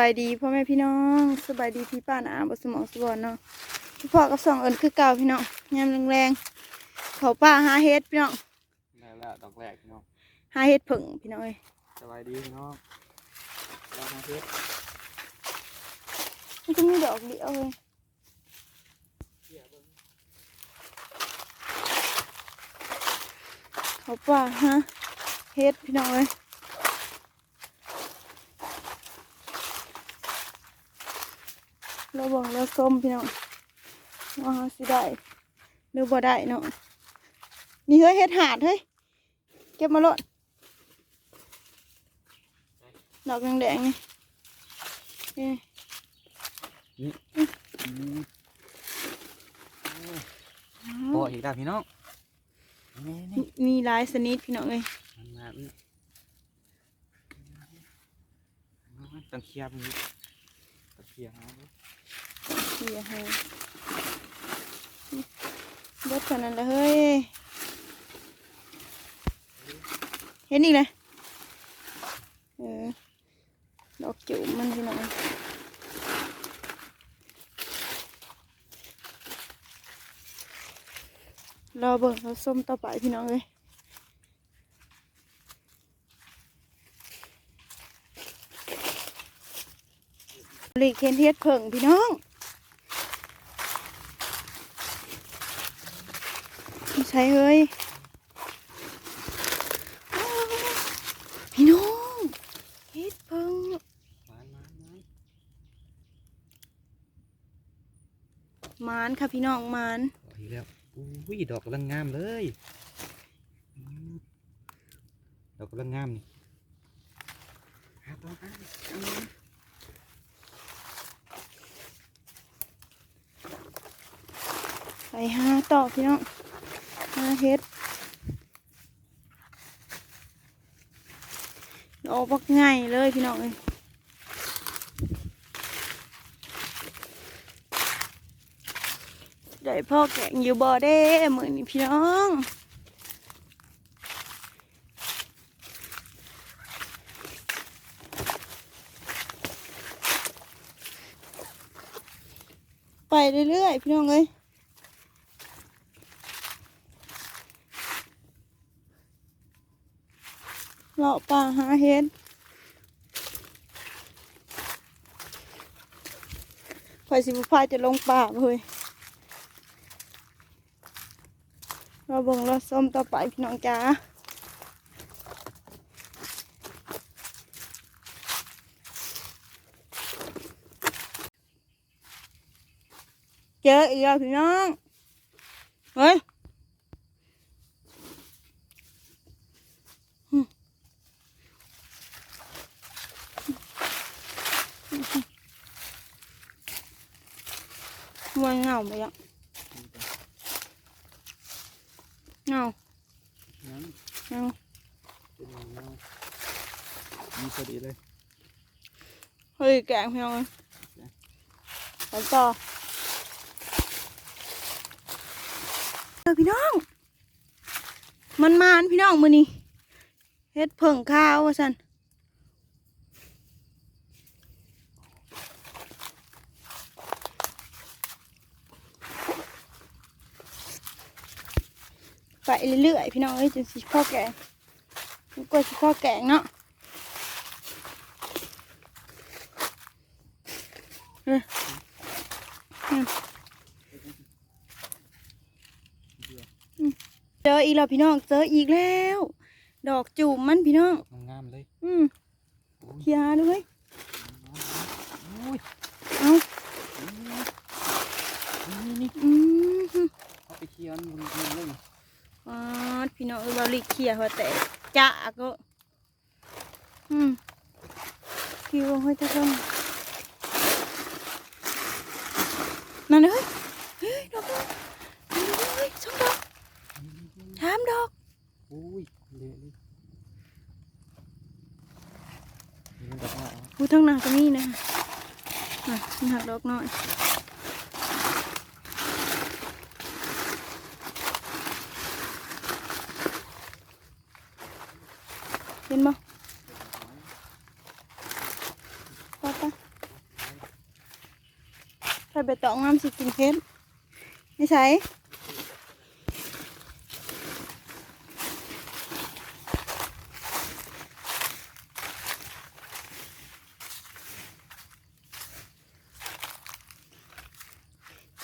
สบายดีพ่อแม่พี่น้องสบายดีพี่ป้านะบสมองสบอนเนาะพี่พ่อกับสองเอิญคือเก่าพี่น้องยามแรงๆเขาป้าหาเฮ็ดพี่น้องได้แล้วดอกแรกพี่น้องหาเฮ็ดผึ่งพี่น้องเอ้ยสบายดีพี่น้องเรามาเพชรมันก็มีดอกเดียวเลยเขาป้าหาเฮ็ดพี่น้องเอ้ยเรา บอกเราส้มพี่น้องว่าหาสิได้หรือบ่ได้เนาะนี่เฮ้ยเฮ็ดหาดเฮ้ยเก็บมาโลดดอกแดงๆนี่นี่โอ้อีกแล้วพี่น้องนี่นี่มีหลายชนิดพี่น้องเอ้ยมันมาอื้อต้องเคลียร์มันนิดต้องเคลียร์เอา ไว้เดี๋ยให้บดเท่านั้นลยเฮ้ย เห็นอีกเลยเออ ดอกจิ๋วมันพี่น้องรอเบิ่งเขาส้มต่อไปพี่น้องเลยหลีกเห็นเฮ็ดเผิงพี่น้อง ใช่เฮ้ยอ้าวพี่น้องเฮ็ดเผิงมามามาหมานค่ะพี่น้องหมานโอ้อีกแล้วอุ้ยดอกกำลังงามเลยอืมดอกกำลังงามนี่หาต่อมาเอามาไปหาต่อพี่น้อง หาเฮ็ดออกบักง่ายเลยพี่น้องเอ้ยได้พ่อแกงอยู่บ่อเด้มือนี้พี่น้องไปเรื่อยๆพี่น้องเอ้ย เลาะป่าหาเห็ดข่อยสิบุพาจะลงป่าเฮ้ยเราบ่งเราส้มต่อไปพี่น้องจ้าเจออีกแล้วพี่น้อง เฮ้ย มันเหงาไปอะเหงา นั่น เหงา เป็นยังไง นี่พอดีเลย เฮ้ย แกงพี่น้องไปต่อเออพี่น้อง มันมานพี่น้องมือนี่เฮ็ดเพิ่งข้าวว่าสันไปเรื่อยๆพี่น้องเอ้ยจนสิพ่อแกงกว่าสิพ่อแกงเนาะ เจออีกแล้วพี่น้อง เจออีกแล้ว ดอกจูบมันพี่น้อง งามๆเลย อืมโอ้ยเคลียร์ด้วยอุ้ยเอานี่นี่อืมเอาไปเคลียร์มันมันเลยอ๋อพี่น้องเออบาลีเคลียร์หัวแต่จะก็อืมคิวให้จะต้อง นั่นเลยเฮ้ยดอกนึงเฮ้ยสองดอกสามดอกอุ้ยเละเลยนี่มันดอกอะไรพูทั้งหน้าก็มีนะน่ะมันหักดอกน้อยเห็นบ่ป้าป้า ถ้า ไปตองน้ำสิกินเฮ็ดไม่ใช่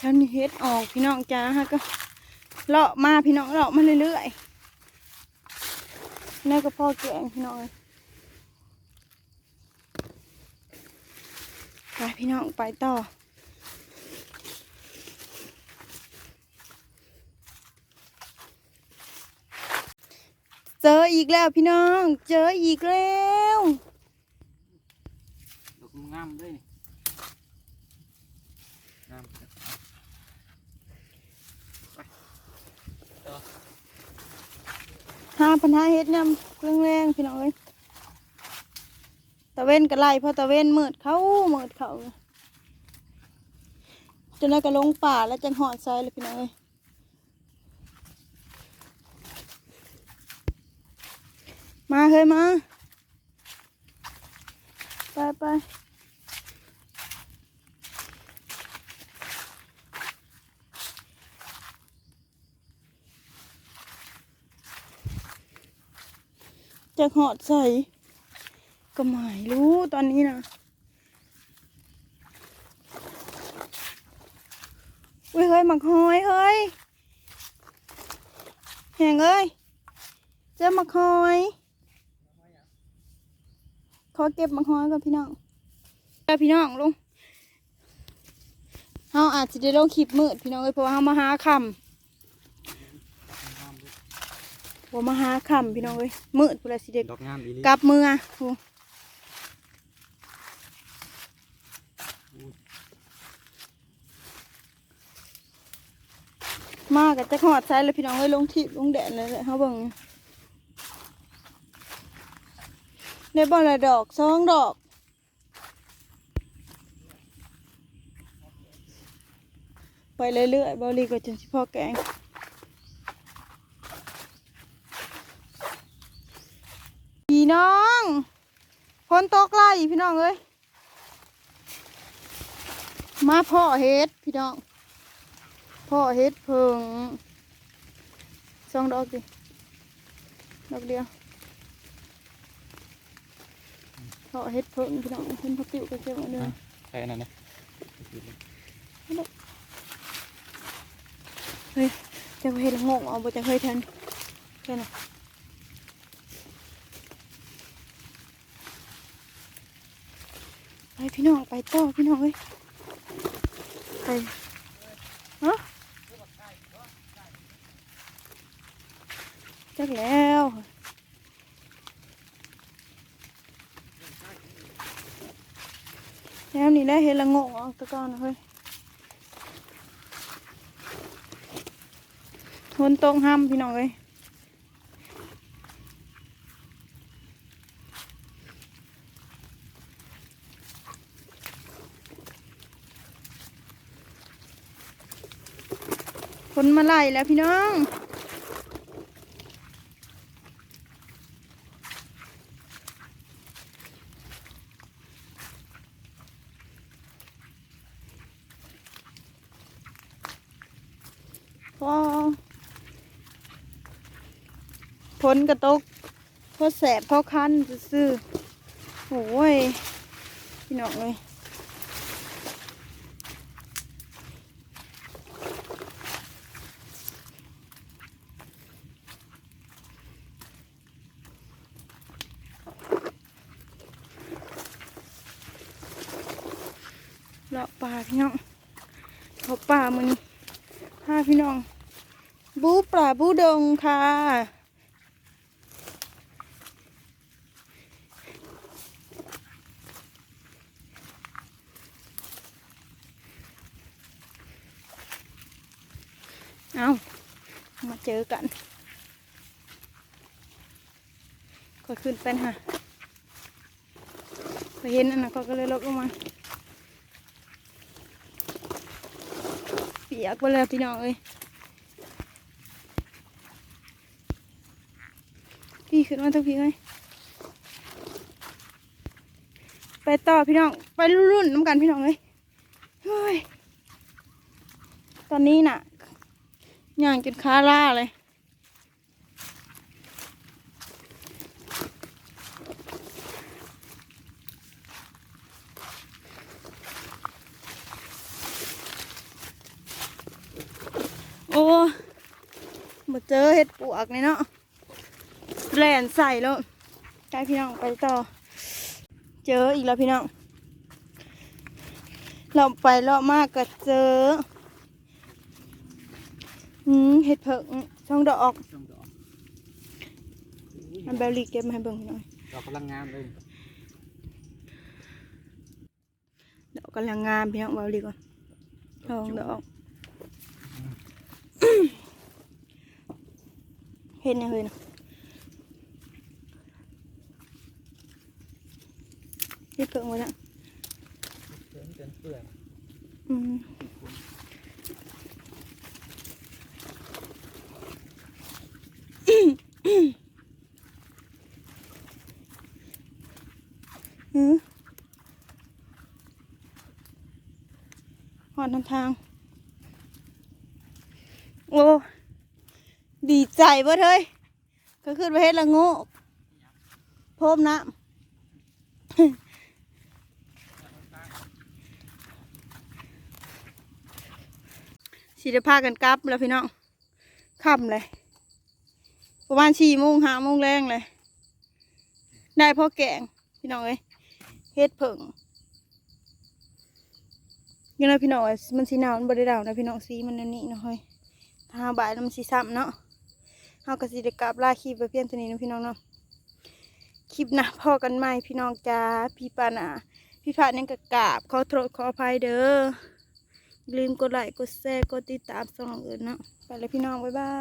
ฉันเฮ็ดออกพี่น้องจ้าฮะก็เลาะมาพี่น้องเลาะมาเรื่อยๆนี่ก็พ่อแกงพี่น้องเอ้ยไปพี่น้องไปต่อ เจออีกแล้วพี่น้อง เจออีกแล้วดอกงามเลยนี่งามห้าพันห้าเฮ็ดยำเครื่องแรงพี่น้องเอ้ยตะเว้นก็ไล่เพราะตะเว้นมืดเขามืดเขาจนนั้นก็ลงป่าแล้วจังหอดใส่เลยพี่น้องเอ้ย มาเคยมา ไปไปจะหอดใส่ก็ไม่รู้ตอนนี้นะอุ้ยเฮ้ยหมักหอยเฮ้ยแหงเอ้ยเจอหมักหอย ขอเก็บหมักหอยก่อนพี่น้องไปพี่น้องลุงเฮาอาจจะได้ลงคลิปมืดพี่น้องเอ้ยเพราะว่าเฮามาหาคำบ่มาหาคำพี่น้องเอ้ยมืดพุ่นละสิเด็กดอกงามอีหลีกลับมือโอ้มากับจะหอดใช้เลยพี่น้องเอ้ยลงทิพลงแดดเลยแหละเขาเบิ่ง ได้บอละดอกสองดอกไปเรื่อยๆบอลีก็จนสิพ่อแกงพี่น้องพ้นตกไล่พี่น้องเอ้ยมาพ่อเฮ็ดพี่น้องพ่อเฮ็ดเพิงสองดอกดิดอกเดียว พ่อเฮ็ดเพิงพี่น้องเพิ่นพักติวก็เจ้าเนื้อใช่นั่นนะเฮ้ยจะไปเฮ็ดละโงงเอาบ่จะเคยทันแค่นั้นไปพี่น้องไปต่อพี่น้องเอ้ยไปฮะจักแล้ว แล้วนี่ได้เห็นละโงงออกตะกอนนะเฮ้ยทนตรงห้ำพี่น้องเลยคนมาไล่แล้วพี่น้อง พอผลกระตกพราะแสบพราะคันซื่อโอ้ยพี่น้องเลยเลาะป่าพี่น้องเขาป่ามือนี้พาพี่น้อง บูปลาบูดงค่ะ เอามาเจอกันก็ขึ้นเป็นค่ะก็เห็นอันนั้นเขาก็เลยลดลงมา เปียกไปเลยพี่น้องเอ้ย พี่ขึ้นมาทุกพี่เลยไปต่อพี่น้อง ไปรุ่นๆน้ำกันพี่น้องเอ้ยเฮ้ยตอนนี้น่ะย่างจนขาล่าเลยโอ้มาเจอเห็ดปวกนี่เนาะ แล่นใส่แล้วใกล้พี่น้องไปต่อ เจออีกแล้วพี่น้อง เราไปเลาะมากก็เจอ อืมเห็ดเผิงช่องดอกช่องดอกมันเบลลีเก็บมาให้เบิ่งพี่น้อยดอกกำลังงามเลยดอกกำลังงามพี่น้องเบลลีก่อนช่องดอกเห็นยังเลยนะ เห็ดเผิงไว้ละเกินเกินเปื่อยอืมอืมหอนทางทาง โอ้ ดีใจเบ่เฮ้ยก็ขึ้นไปเฮ็ดละโงูพรมน้ำ สิได้พากันกลับแล้วพี่น้องค่ำเลยประมาณสี่โมงห้าโมงแรงเลย ได้พ่อแกงพี่น้องเอ้ยเฮ็ดเผิงยังไงพี่น้องอ้ยมันสีหนาวมันบริดาวนะพี่น้องสีมันอันนี่นะเฮ้ยถ้าหาบ่ายมันสีซ้ำเนาะเฮาก็สิได้กลับลาคลิปไปเพียงเท่านี้นะพี่น้องเนาะคลิปหนะพ่อกันใหม่พี่น้องจ้าพี่ปานาพี่พานี่ยงกกาบขอโทษขออภัยเด้อ ลืมกดไลค์กดแชร์กดติดตามส่องอื่นเนาะไปเลยพี่น้อง บ๊ายบาย